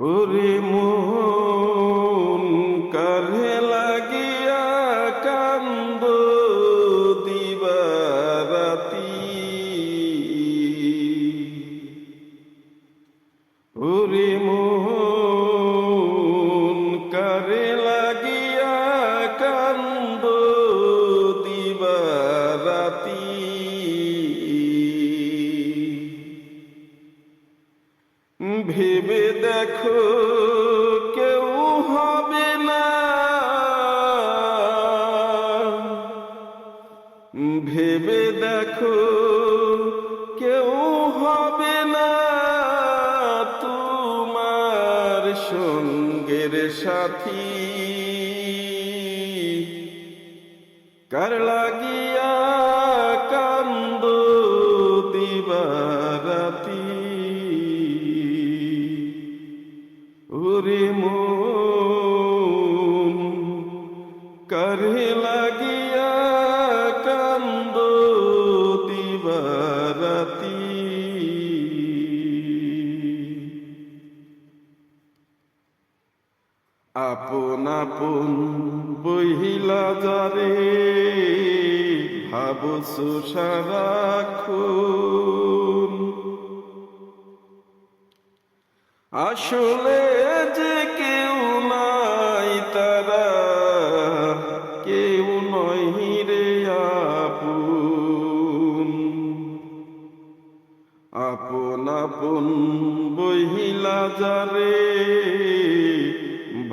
ওরে মন কারে ভেবে দেখো কেউ হবে না। ভেবে দেখো কেউ হবে না। তোমার সঙ্গের সাথী আপন আপন বহিলা যারে সারাক্ষণ আসলে যে কেউ নাই তারা, কেউ নহি রে আপন। আপন আপন বহিলা যারে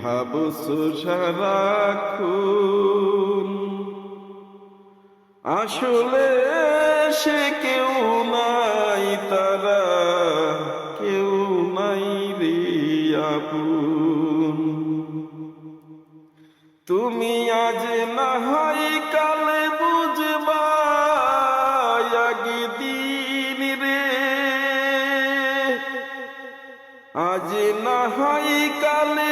ভাবসু সারাক্ষণ আসলে সে কেউ নাই, তারা কেউ নাই রে আপন। তুমি আজ না হয় কালে বুঝবা, একদিন রে। আজ না হয় কালে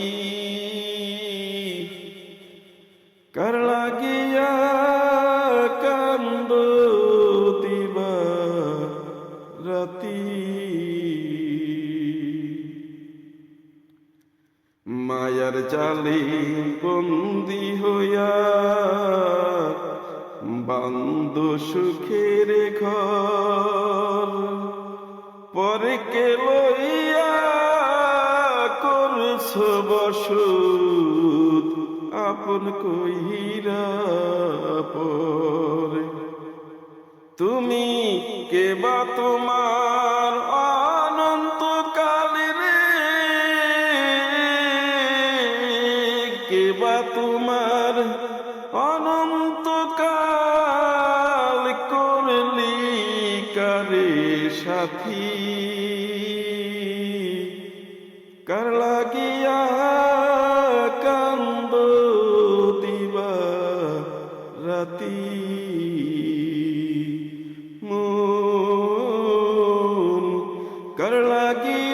মায়ার জালে বন্দি হইয়া বান্দ সুখের ঘর পরে কে লইয়া করছ বসুত আপন কইরা পরে। তুমি কে বা তোমার কেবা তোমার অনন্তকাল করলি কারে সাথী? কার লাগিয়া কান্দ দিবা রাতি? মন কার লাগিয়া